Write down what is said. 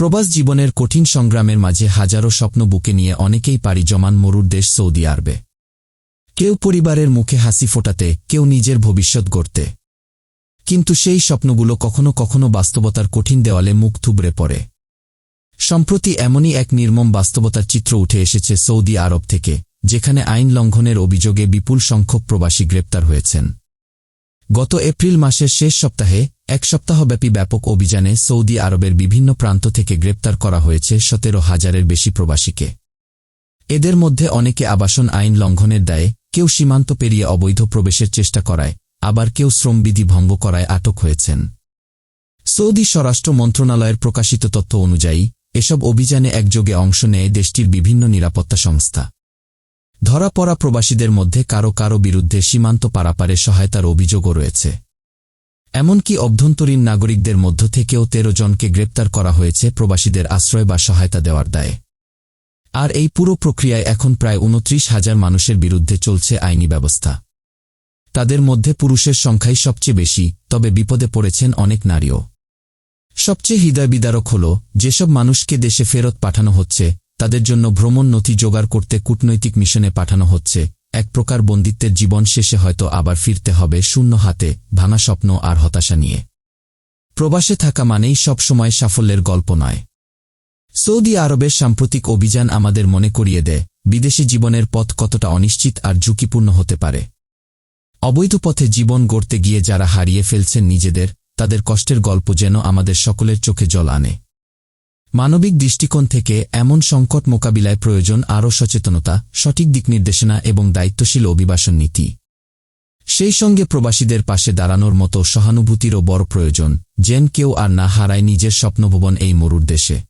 প্রবাস জীবনের কঠিন সংগ্রামের মাঝে হাজারো স্বপ্ন বুকে নিয়ে অনেকেই পাড়ি জমান মরুর দেশ সৌদি আরবে। কেউ পরিবারের মুখে হাসি ফোটাতে, কেউ নিজের ভবিষ্যৎ গড়তে। কিন্তু সেই স্বপ্নগুলো কখনো কখনো বাস্তবতার কঠিন দেওয়ালে মুখ থুবড়ে পড়ে। সম্প্রতি এমনই এক নির্মম বাস্তবতার চিত্র উঠে এসেছে সৌদি আরব থেকে, যেখানে আইন লঙ্ঘনের অভিযোগে বিপুল সংখ্যক প্রবাসী গ্রেপ্তার হয়েছেন। গত এপ্রিল মাসের শেষ সপ্তাহে, এক সপ্তাহব্যাপী ব্যাপক অভিযানে সৌদি আরবের বিভিন্ন প্রান্ত থেকে গ্রেপ্তার করা হয়েছে সতেরো হাজারের বেশি প্রবাসীকে। এদের মধ্যে অনেকে আবাসন আইন লঙ্ঘনের দায়ে কেউ সীমান্ত পেরিয়ে অবৈধ প্রবেশের চেষ্টা করায়, আবার কেউ শ্রমবিধি ভঙ্গ করায় আটক হয়েছেন। সৌদি স্বরাষ্ট্র মন্ত্রণালয়ের প্রকাশিত তথ্য অনুযায়ী, এসব অভিযানে একযোগে অংশ নেয় দেশটির বিভিন্ন নিরাপত্তা সংস্থা। ধরা পড়া প্রবাসীদের মধ্যে কারও কারও বিরুদ্ধে সীমান্ত পারাপারে সহায়তার অভিযোগও রয়েছে। এমনকি অভ্যন্তরীণ নাগরিকদের মধ্য থেকেও তেরো জনকে গ্রেপ্তার করা হয়েছে প্রবাসীদের আশ্রয় বা সহায়তা দেওয়ার দায়ে। আর এই পুরো প্রক্রিয়ায় এখন প্রায় উনত্রিশ হাজার মানুষের বিরুদ্ধে চলছে আইনি ব্যবস্থা। তাদের মধ্যে পুরুষের সংখ্যাই সবচেয়ে বেশি, তবে বিপদে পড়েছেন অনেক নারীও। সবচেয়ে হৃদয় বিদারক হল, যেসব মানুষকে দেশে ফেরত পাঠানো হচ্ছে তাদের জন্য ভ্রমণ নথি জোগাড় করতে কূটনৈতিক মিশনে পাঠানো হচ্ছে। এক প্রকার বন্দিত্বের জীবন শেষে হয়তো আবার ফিরতে হবে শূন্য হাতে, ভাঙা স্বপ্ন আর হতাশা নিয়ে। প্রবাসে থাকা মানেই সবসময় সাফল্যের গল্প নয়। সৌদি আরবের সাম্প্রতিক অভিযান আমাদের মনে করিয়ে দেয়, বিদেশি জীবনের পথ কতটা অনিশ্চিত আর ঝুঁকিপূর্ণ হতে পারে। অবৈধ পথে জীবন গড়তে গিয়ে যারা হারিয়ে ফেলছেন নিজেদের, তাদের কষ্টের গল্প যেন আমাদের সকলের চোখে জল আনে। মানবিক দৃষ্টিকোণ থেকে এমন সংকট মোকাবিলায় প্রয়োজন আরও সচেতনতা, সঠিক দিক নির্দেশনা এবং দায়িত্বশীল অভিবাসন নীতি। সেই সঙ্গে প্রবাসীদের পাশে দাঁড়ানোর মতো সহানুভূতিরও বড় প্রয়োজন, যেন কেউ আর না হারায় নিজের স্বপ্নভুবন এই মরুর দেশে।